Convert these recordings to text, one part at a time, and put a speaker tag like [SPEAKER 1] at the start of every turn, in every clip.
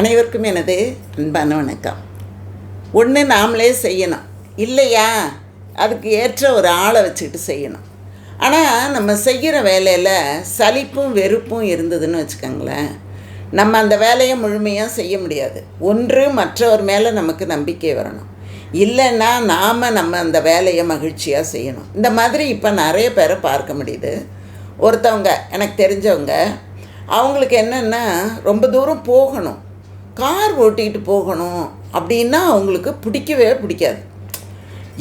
[SPEAKER 1] அனைவருக்கும் எனது அன்பான வணக்கம். ஒன்று நாமளே செய்யணும். இல்லையா? அதுக்கு ஏற்ற ஒரு ஆளை வச்சுக்கிட்டு செய்யணும். ஆனால் நம்ம செய்கிற வேலையில் சலிப்பும் வெறுப்பும் இருந்ததுன்னு வச்சுக்கோங்களேன். நம்ம அந்த வேலையை முழுமையாக செய்ய முடியாது. ஒன்று மற்றவர் மேலே நமக்கு நம்பிக்கை வரணும். இல்லைன்னா நாம் நம்ம அந்த வேலையை மகிழ்ச்சியாக செய்யணும். இந்த மாதிரி இப்போ நிறைய பேரை பார்க்க முடியுது. ஒருத்தவங்க எனக்கு தெரிஞ்சவங்க அவங்களுக்கு என்னென்னா ரொம்ப தூரம் போகணும். கார் ஓட்டிக்கிட்டு போகணும் அப்படின்னா அவங்களுக்கு பிடிக்கவே பிடிக்காது.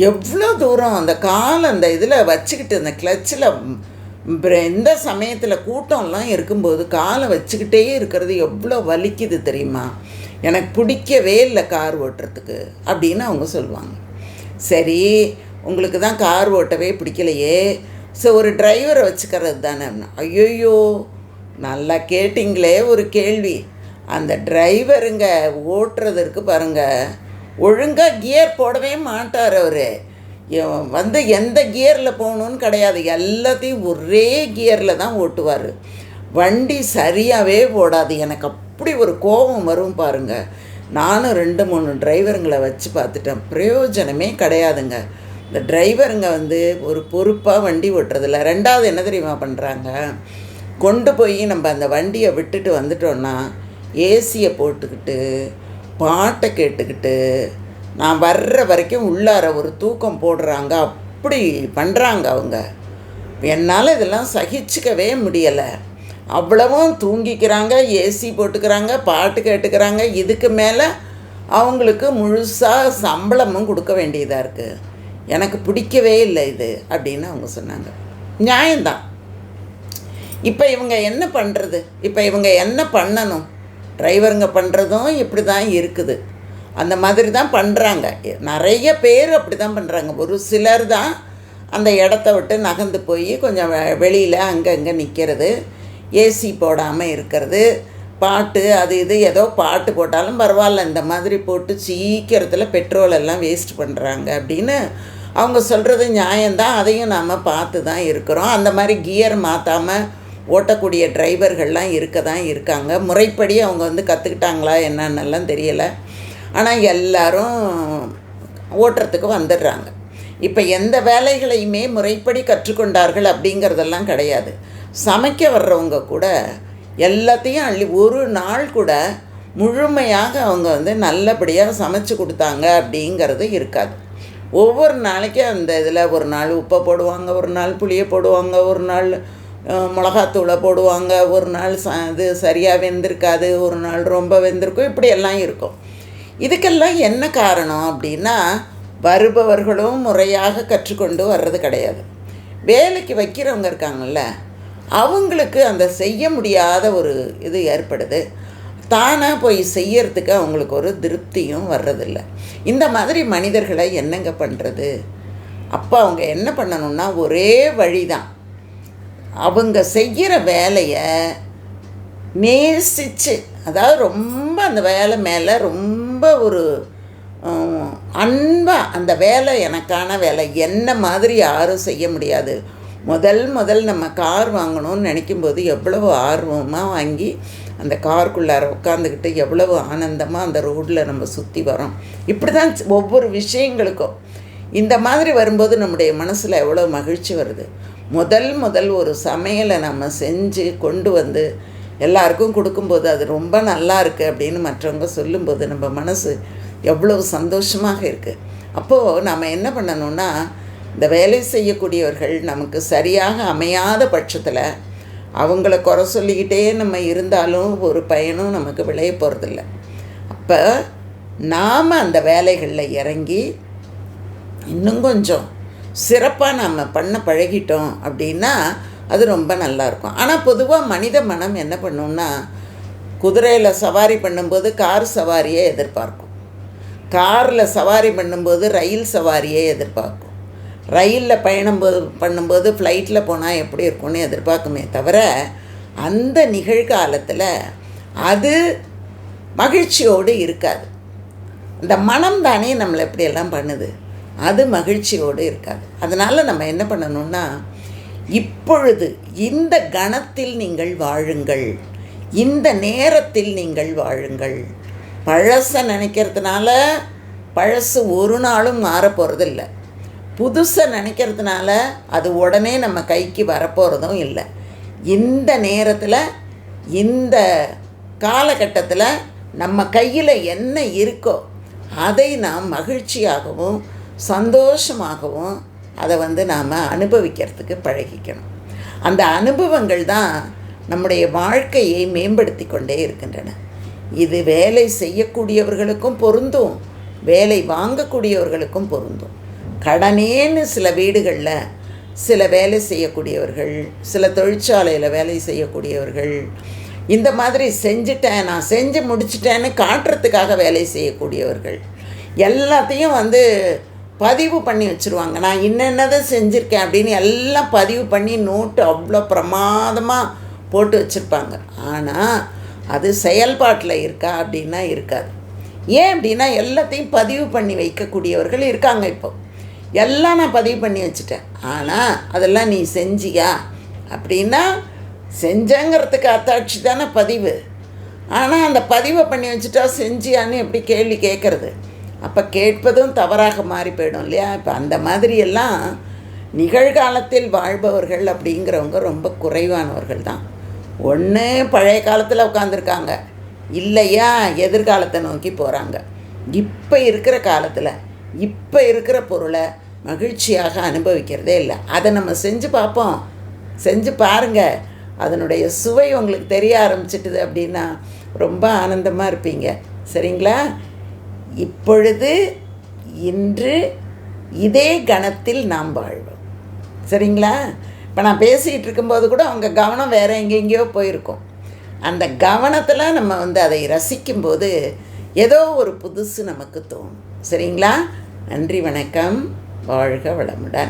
[SPEAKER 1] எவ்வளோ தூரம் அந்த கால் அந்த இதில் வச்சுக்கிட்டு அந்த கிளச்சில் இந்த சமயத்தில் கூட்டம்லாம் இருக்கும்போது காலை வச்சுக்கிட்டே இருக்கிறது எவ்வளோ வலிக்குது தெரியுமா? எனக்கு பிடிக்கவே இல்லை கார் ஓட்டுறதுக்கு அப்படின்னு அவங்க சொல்லுவாங்க. சரி உங்களுக்கு தான் கார் ஓட்டவே பிடிக்கலையே. ஸோ ஒரு டிரைவரை வச்சுக்கிறது தானே. ஐயோயோ நல்லா கேட்டிங்களே ஒரு கேள்வி. அந்த டிரைவருங்க ஓட்டுறதற்கு பாருங்க ஒழுங்காக கியர் போடவே மாட்டார் அவர். வந்து எந்த கியரில் போகணுன்னு கிடையாது எல்லாத்தையும் ஒரே கியரில் தான் ஓட்டுவார். வண்டி சரியாகவே ஓடாது எனக்கு அப்படி ஒரு கோபம் வரும் பாருங்க. நானும் ரெண்டு மூணு டிரைவருங்களை வச்சு பார்த்துட்டேன் பிரயோஜனமே கிடையாதுங்க. இந்த டிரைவருங்க வந்து ஒரு பொறுப்பாக வண்டி ஓட்டுறதில்ல. ரெண்டாவது என்ன தெரியுமா பண்ணுறாங்க கொண்டு போய் நம்ம அந்த வண்டியை விட்டுட்டு வந்துட்டோன்னா ஏசியை போட்டுக்கிட்டு பாட்டை கேட்டுக்கிட்டு நான் வர்ற வரைக்கும் உள்ளார ஒரு தூக்கம் போடுறாங்க அப்படி பண்ணுறாங்க அவங்க. என்னால் இதெல்லாம் சகிச்சுக்கவே முடியலை. அவ்வளவும் தூங்கிக்கிறாங்க ஏசி போட்டுக்கிறாங்க பாட்டு கேட்டுக்கிறாங்க. இதுக்கு மேலே அவங்களுக்கு முழுசாக சம்பளமும் கொடுக்க வேண்டியதாக இருக்குது எனக்கு பிடிக்கவே இல்லை இது அப்படின்னு அவங்க சொன்னாங்க. நியாயம்தான். இப்போ இவங்க என்ன பண்ணுறது இப்போ இவங்க என்ன பண்ணணும்? டிரைவருங்க பண்ணுறதும் இப்படி தான் இருக்குது. அந்த மாதிரி தான் பண்ணுறாங்க நிறைய பேர் அப்படி தான் பண்ணுறாங்க ஒரு சிலர் தான் அந்த இடத்த விட்டு நகர்ந்து போய் கொஞ்சம் வெளியில் அங்கங்கே நிற்கிறது ஏசி போடாமல் இருக்கிறது பாட்டு அது இது ஏதோ பாட்டு போட்டாலும் பரவாயில்ல. இந்த மாதிரி போட்டு சீக்கிரத்தில் பெட்ரோல் எல்லாம் வேஸ்ட் பண்ணுறாங்க அப்படின்னு அவங்க சொல்கிறது நியாயம்தான். அதையும் நாம் பார்த்து தான் இருக்கிறோம். அந்த மாதிரி கியர் மாற்றாமல் ஓட்டக்கூடிய டிரைவர்கள்லாம் இருக்க தான் இருக்காங்க. முறைப்படி அவங்க வந்து கற்றுக்கிட்டாங்களா என்னன்னெல்லாம் தெரியலை. ஆனால் எல்லாரும் ஓட்டுறதுக்கு வந்துடுறாங்க. இப்போ எந்த வேலைகளையுமே முறைப்படி கற்றுக்கொண்டார்கள் அப்படிங்கிறதெல்லாம் கிடையாது. சமைக்க வர்றவங்க கூட எல்லாத்தையும் அள்ளி ஒரு நாள் கூட முழுமையாக அவங்க வந்து நல்லபடியாக சமைச்சு கொடுத்தாங்க அப்படிங்கிறது இருக்காது. ஒவ்வொரு நாளைக்கும் அந்த இதில் ஒரு நாள் உப்பை போடுவாங்க ஒரு நாள் புளியை போடுவாங்க ஒரு நாள் மிளகாத்தூளை போடுவாங்க. ஒரு நாள் ச இது சரியாக வெந்திருக்காது. ஒரு நாள் ரொம்ப வெந்திருக்கும். இப்படியெல்லாம் இருக்கும். இதுக்கெல்லாம் என்ன காரணம் அப்படின்னா வருபவர்களும் முறையாக கற்றுக்கொண்டு வர்றது கிடையாது. வேலைக்கு வைக்கிறவங்க இருக்காங்கல்ல அவங்களுக்கு அந்த செய்ய முடியாத ஒரு இது ஏற்படுது. தானாக போய் செய்யறதுக்கு அவங்களுக்கு ஒரு திருப்தியும் வர்றதில்ல. இந்த மாதிரி மனிதர்களை என்னங்க பண்ணுறது அப்போ அவங்க என்ன பண்ணணும்னா ஒரே வழி தான் அவங்க செய்கிற வேலையை நேசித்து அதாவது ரொம்ப அந்த வேலை மேலே ரொம்ப ஒரு அன்பாக அந்த வேலை எனக்கான வேலை என்ன மாதிரி யாரும் செய்ய முடியாது. முதல் முதல் நம்ம கார் வாங்கணும்னு நினைக்கும்போது எவ்வளவு ஆர்வமாக வாங்கி அந்த காருக்குள்ளார உட்காந்துக்கிட்டு எவ்வளவு ஆனந்தமாக அந்த ரோட்டில் நம்ம சுற்றி வரோம் இப்படி தான் ஒவ்வொரு விஷயங்களுக்கும். இந்த மாதிரி வரும்போது நம்முடைய மனசில் எவ்வளோ மகிழ்ச்சி வருது. முதல் முதல் ஒரு சமையலை நம்ம செஞ்சு கொண்டு வந்து எல்லாருக்கும் கொடுக்கும்போது அது ரொம்ப நல்லா இருக்குது அப்படின்னு மற்றவங்க சொல்லும்போது நம்ம மனசு எவ்வளவு சந்தோஷமாக இருக்குது அப்போது நம்ம என்ன பண்ணணும்னா இந்த வேலை செய்யக்கூடியவர்கள் நமக்கு சரியாக அமையாத பட்சத்தில் அவங்கள குறை சொல்லிக்கிட்டே நம்ம இருந்தாலும் ஒரு பயனும் நமக்கு விளைய போகிறதில்ல அப்போ நாம் அந்த வேலைகளில் இறங்கி இன்னும் கொஞ்சம் சிறப்பாக நம்ம பண்ண பழகிட்டோம் அப்படின்னா அது ரொம்ப நல்லாயிருக்கும் ஆனால் பொதுவாக மனித மனம் என்ன பண்ணும்னா குதிரையில் சவாரி பண்ணும்போது கார் சவாரியை எதிர்பார்க்கும். காரில் சவாரி பண்ணும்போது ரயில் சவாரியை எதிர்பார்க்கும். ரயிலில் பயணம் போது பண்ணும்போது ஃப்ளைட்டில் போனால் எப்படி இருக்கும்னு எதிர்பார்க்குமே தவிர அந்த நிகழ்காலத்தில் அது மகிழ்ச்சியோடு இருக்காது. இந்த மனம் தானே நம்மளை எப்படியெல்லாம் பண்ணுது? அது மகிழ்ச்சியோடு இருக்காது. அதனால் நம்ம என்ன பண்ணணும்னா இப்பொழுது இந்த கணத்தில் நீங்கள் வாழுங்கள். இந்த நேரத்தில் நீங்கள் வாழுங்கள். பழசை நினைக்கிறதுனால பழசு ஒரு நாளும் மாற போகிறதில்ல புதுசை நினைக்கிறதுனால அது உடனே நம்ம கைக்கு வரப்போகிறதும் இல்லை. இந்த நேரத்தில் இந்த காலகட்டத்தில் நம்ம கையில் என்ன இருக்கோ அதை நாம் மகிழ்ச்சியாகவும் சந்தோஷமாகவும் அதை வந்து நாம் அனுபவிக்கிறதுக்கு பழகிக்கணும். அந்த அனுபவங்கள் தான் நம்முடைய வாழ்க்கையை மேம்படுத்தி கொண்டே இருக்கின்றன. இது வேலை செய்யக்கூடியவர்களுக்கும் பொருந்தும். வேலை வாங்கக்கூடியவர்களுக்கும் பொருந்தும். கடனேன்னு சில வீடுகளில் சில வேலை செய்யக்கூடியவர்கள் சில தொழிற்சாலையில் வேலை செய்யக்கூடியவர்கள் இந்த மாதிரி செஞ்சுட்டேன் நான் செஞ்சு முடிச்சிட்டேன்னு காட்டுறதுக்காக வேலை செய்யக்கூடியவர்கள் எல்லாத்தையும் வந்து பதிவு பண்ணி வச்சுருவாங்க. நான் என்னென்னதை செஞ்சுருக்கேன் அப்படின்னு எல்லாம் பதிவு பண்ணி நோட்டு அவ்வளோ பிரமாதமாக போட்டு வச்சுருப்பாங்க. ஆனால் அது செயல்பாட்டில் இருக்கா அப்படின்னா இருக்காது. ஏன் அப்படின்னா எல்லாத்தையும் பதிவு பண்ணி வைக்கக்கூடியவர்கள் இருக்காங்க இப்போ. எல்லாம் நான் பதிவு பண்ணி வச்சுட்டேன். ஆனால் அதெல்லாம் நீ செஞ்சியா? அப்படின்னா செஞ்சங்கிறதுக்கு அத்தாட்சி தானே பதிவு. ஆனால் அந்த பதிவை பண்ணி வச்சுட்டா செஞ்சியான்னு எப்படி கேள்வி கேட்குறது? அப்போ கேட்பதும் தவறாக மாறி போயிடும் இல்லையா? இப்போ அந்த மாதிரியெல்லாம் நிகழ்காலத்தில் வாழ்பவர்கள் அப்படிங்கிறவங்க ரொம்ப குறைவானவர்கள் தான். ஒன்று பழைய காலத்தில் உட்காந்துருக்காங்க இல்லையா? எதிர்காலத்தை நோக்கி போகிறாங்க இப்போ இருக்கிற காலத்தில் இப்போ இருக்கிற பொருளை மகிழ்ச்சியாக அனுபவிக்கிறதே இல்லை. அதை நம்ம செஞ்சு பார்ப்போம். செஞ்சு பாருங்கள் அதனுடைய சுவை உங்களுக்கு தெரிய ஆரம்பிச்சிட்டுது அப்படின்னா ரொம்ப ஆனந்தமாக இருப்பீங்க. சரிங்களா? இப்பொழுது இன்று இதே கணத்தில் நாம் வாழ்வோம். சரிங்களா? இப்போ நான் பேசிகிட்டு இருக்கும்போது கூட அவங்க கவனம் வேறு எங்கெங்கேயோ போயிருக்கோம். அந்த கவனத்தில் நம்ம வந்து அதை ரசிக்கும்போது ஏதோ ஒரு புதுசு நமக்கு தோணும். சரிங்களா? நன்றி வணக்கம். வாழ்க வளமுடன்.